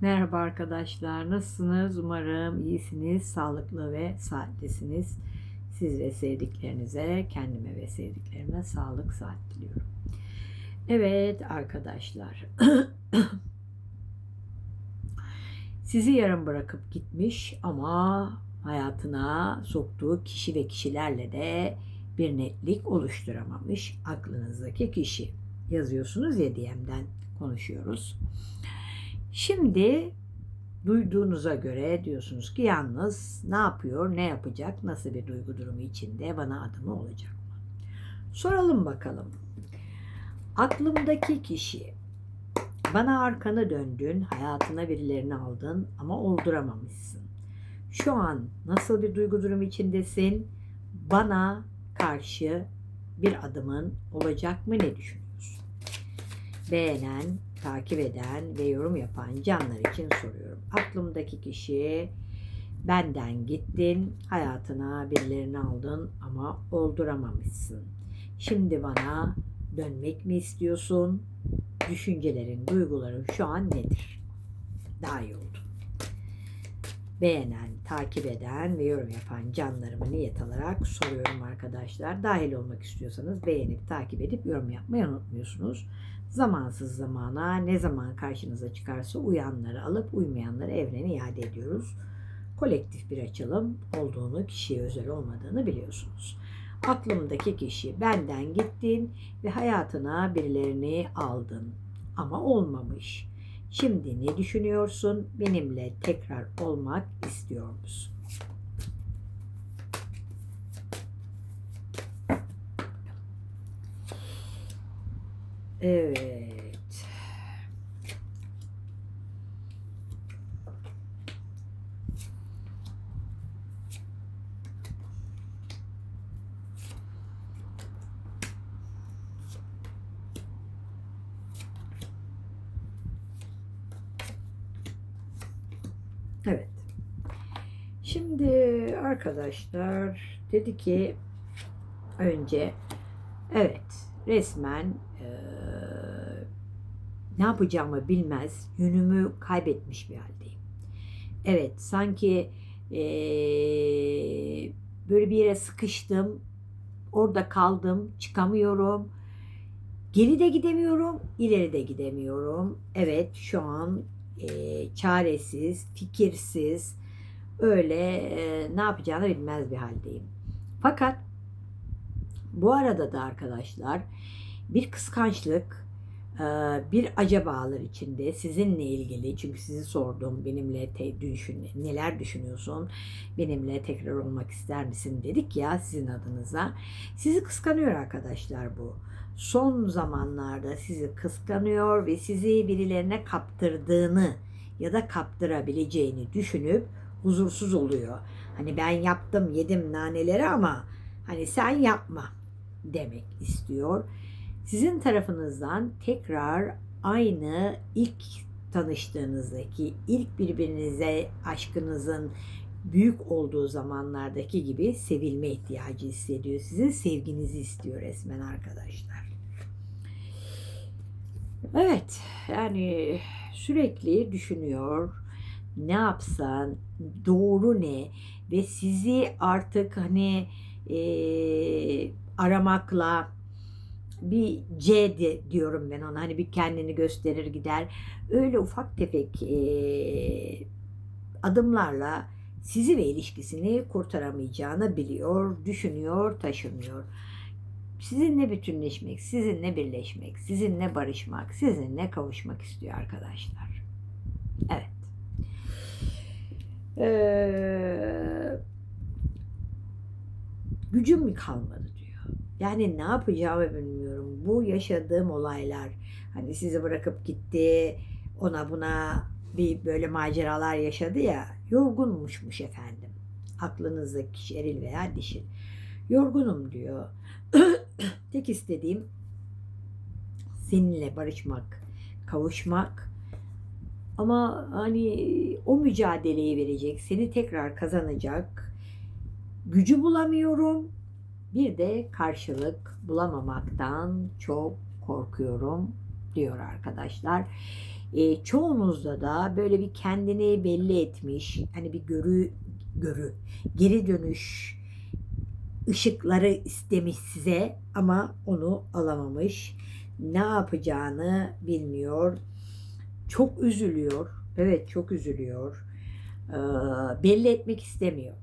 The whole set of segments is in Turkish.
Merhaba arkadaşlar, nasılsınız? Umarım iyisiniz, sağlıklı ve saatlisiniz. Siz ve sevdiklerinize, kendime ve sevdiklerime sağlık, saat diliyorum. Evet arkadaşlar, sizi yarım bırakıp gitmiş ama hayatına soktuğu kişi ve kişilerle de bir netlik oluşturamamış aklınızdaki kişi. Yazıyorsunuz ya DM'den konuşuyoruz. Şimdi duyduğunuza göre diyorsunuz ki yalnız ne yapıyor, ne yapacak, nasıl bir duygu durumu içinde bana adımı olacak mı? Soralım bakalım. Aklımdaki kişi bana arkanı döndün, hayatına birilerini aldın ama olduramamışsın. Şu an nasıl bir duygu durumu içindesin? Bana karşı bir adımın olacak mı ne düşünüyorsun? Beğenen, takip eden ve yorum yapan canlar için soruyorum. Aklımdaki kişi benden gittin, hayatına birilerini aldın ama olduramamışsın. Şimdi bana dönmek mi istiyorsun? Düşüncelerin, duyguların şu an nedir? Daha iyi oldu. Beğenen, takip eden ve yorum yapan canlarımı niyet alarak soruyorum arkadaşlar. Dahil olmak istiyorsanız beğenip, takip edip yorum yapmayı unutmuyorsunuz zamansız zamana ne zaman karşınıza çıkarsa uyanları alıp uymayanları evrene iade ediyoruz. Kolektif bir açılım olduğunu, kişiye özel olmadığını biliyorsunuz. Aklımdaki kişi benden gittin ve hayatına birilerini aldın ama olmamış. Şimdi ne düşünüyorsun? Benimle tekrar olmak istiyor musun? Evet. Evet. Şimdi arkadaşlar dedi ki önce evet resmen ne yapacağımı bilmez, yönümü kaybetmiş bir haldeyim. Evet, sanki eee, böyle bir yere sıkıştım, orada kaldım, çıkamıyorum. Geri de gidemiyorum, ileri de gidemiyorum. Evet, şu an eee, çaresiz, fikirsiz, öyle eee, ne yapacağını bilmez bir haldeyim. Fakat bu arada da arkadaşlar bir kıskançlık, e, bir acabalar içinde sizinle ilgili çünkü sizi sordum benimle te, düşün, neler düşünüyorsun benimle tekrar olmak ister misin dedik ya sizin adınıza. Sizi kıskanıyor arkadaşlar bu. Son zamanlarda sizi kıskanıyor ve sizi birilerine kaptırdığını ya da kaptırabileceğini düşünüp huzursuz oluyor. Hani ben yaptım yedim naneleri ama hani sen yapma demek istiyor. Sizin tarafınızdan tekrar aynı ilk tanıştığınızdaki, ilk birbirinize aşkınızın büyük olduğu zamanlardaki gibi sevilme ihtiyacı hissediyor. Sizin sevginizi istiyor resmen arkadaşlar. Evet, yani sürekli düşünüyor. Ne yapsan, doğru ne ve sizi artık hani eee aramakla bir C diyorum ben ona hani bir kendini gösterir gider öyle ufak tefek e, adımlarla sizi ve ilişkisini kurtaramayacağını biliyor, düşünüyor, taşınıyor. Sizinle bütünleşmek, sizinle birleşmek, sizinle barışmak, sizinle kavuşmak istiyor arkadaşlar. Evet. Ee, gücüm kalmadı yani ne yapacağımı bilmiyorum. Bu yaşadığım olaylar hani sizi bırakıp gitti ona buna bir böyle maceralar yaşadı ya yorgunmuşmuş efendim. Aklınızdaki kişi eril veya dişil. Yorgunum diyor. Tek istediğim seninle barışmak, kavuşmak. Ama hani o mücadeleyi verecek, seni tekrar kazanacak gücü bulamıyorum bir de karşılık bulamamaktan çok korkuyorum diyor arkadaşlar. E, çoğunuzda da böyle bir kendini belli etmiş, hani bir görü görü, geri dönüş ışıkları istemiş size ama onu alamamış. Ne yapacağını bilmiyor. Çok üzülüyor. Evet çok üzülüyor. Ee, belli etmek istemiyor.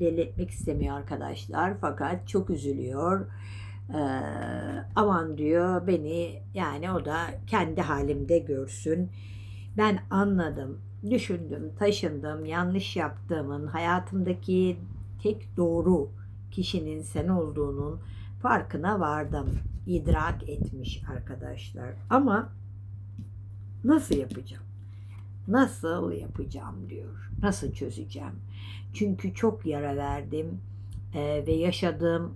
Belli etmek istemiyor arkadaşlar fakat çok üzülüyor. Ee, aman diyor beni yani o da kendi halimde görsün. Ben anladım, düşündüm, taşındım, yanlış yaptığımın, hayatımdaki tek doğru kişinin sen olduğunun farkına vardım. idrak etmiş arkadaşlar. Ama nasıl yapacağım? Nasıl yapacağım diyor. Nasıl çözeceğim? Çünkü çok yara verdim e, ve yaşadığım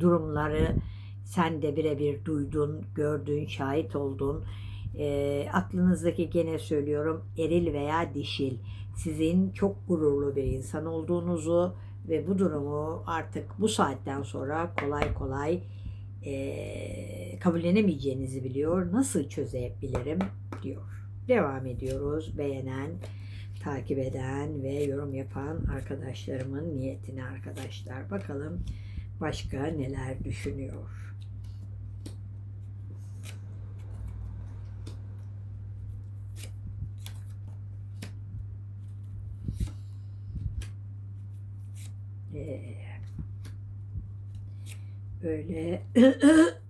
durumları sen de birebir duydun, gördün, şahit oldun. E, aklınızdaki gene söylüyorum eril veya dişil sizin çok gururlu bir insan olduğunuzu ve bu durumu artık bu saatten sonra kolay kolay e, kabullenemeyeceğinizi biliyor. Nasıl çözebilirim diyor. Devam ediyoruz. Beğenen, takip eden ve yorum yapan arkadaşlarımın niyetine arkadaşlar. Bakalım başka neler düşünüyor. Ee, böyle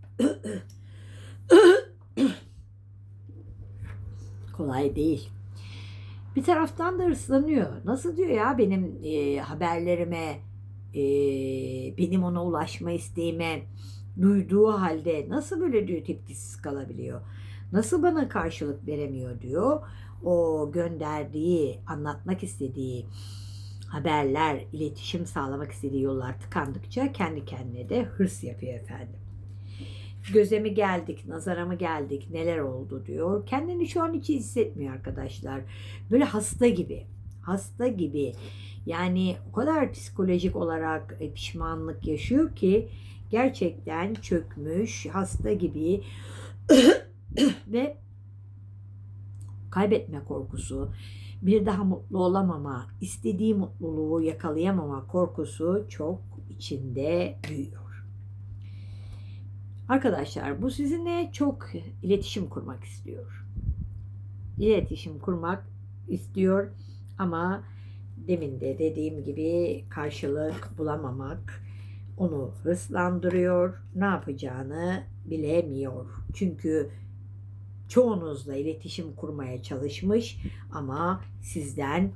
kolay değil. Bir taraftan da hırslanıyor. Nasıl diyor ya benim e, haberlerime, e, benim ona ulaşma isteğime duyduğu halde nasıl böyle diyor tepkisiz kalabiliyor? Nasıl bana karşılık veremiyor diyor. O gönderdiği, anlatmak istediği haberler, iletişim sağlamak istediği yollar tıkandıkça kendi kendine de hırs yapıyor efendim. Göze mi geldik, nazara mı geldik, neler oldu diyor. Kendini şu an hiç hissetmiyor arkadaşlar. Böyle hasta gibi, hasta gibi. Yani o kadar psikolojik olarak e, pişmanlık yaşıyor ki gerçekten çökmüş, hasta gibi ve kaybetme korkusu, bir daha mutlu olamama, istediği mutluluğu yakalayamama korkusu çok içinde büyüyor. Arkadaşlar bu sizinle çok iletişim kurmak istiyor. İletişim kurmak istiyor ama demin de dediğim gibi karşılık bulamamak onu hırslandırıyor. Ne yapacağını bilemiyor. Çünkü çoğunuzla iletişim kurmaya çalışmış ama sizden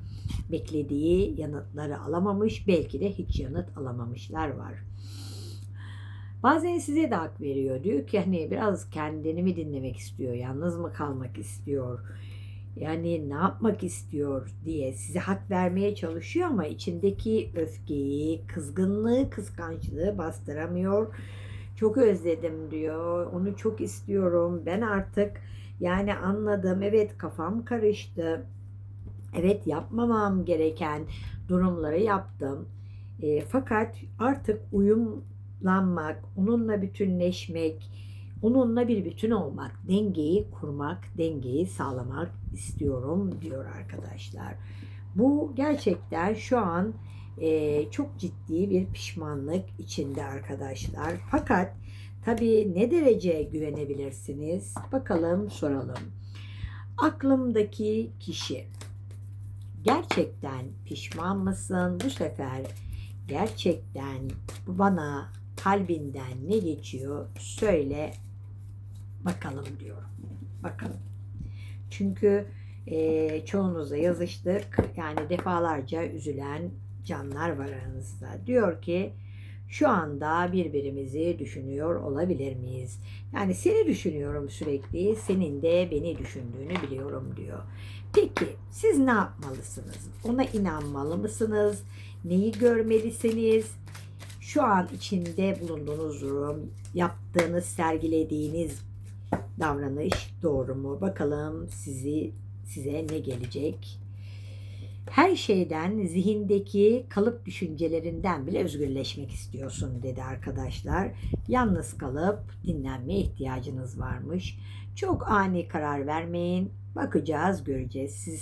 beklediği yanıtları alamamış, belki de hiç yanıt alamamışlar var. Bazen size de hak veriyor. Diyor ki hani biraz kendini mi dinlemek istiyor, yalnız mı kalmak istiyor, yani ne yapmak istiyor diye size hak vermeye çalışıyor ama içindeki öfkeyi, kızgınlığı, kıskançlığı bastıramıyor. Çok özledim diyor. Onu çok istiyorum. Ben artık yani anladım. Evet kafam karıştı. Evet yapmamam gereken durumları yaptım. E, fakat artık uyumlanmak, onunla bütünleşmek, onunla bir bütün olmak, dengeyi kurmak, dengeyi sağlamak istiyorum diyor arkadaşlar. Bu gerçekten şu an e, çok ciddi bir pişmanlık içinde arkadaşlar. Fakat Tabii ne derece güvenebilirsiniz? Bakalım soralım. Aklımdaki kişi gerçekten pişman mısın? Bu sefer gerçekten bana kalbinden ne geçiyor? Söyle bakalım diyorum. Bakalım. Çünkü e, çoğunuzla yazıştık. Yani defalarca üzülen canlar var aranızda. Diyor ki şu anda birbirimizi düşünüyor olabilir miyiz? Yani seni düşünüyorum sürekli, senin de beni düşündüğünü biliyorum diyor. Peki siz ne yapmalısınız? Ona inanmalı mısınız? Neyi görmelisiniz? Şu an içinde bulunduğunuz durum, yaptığınız, sergilediğiniz davranış doğru mu? Bakalım sizi size ne gelecek? Her şeyden zihindeki kalıp düşüncelerinden bile özgürleşmek istiyorsun dedi arkadaşlar. Yalnız kalıp dinlenmeye ihtiyacınız varmış. Çok ani karar vermeyin. Bakacağız, göreceğiz. Siz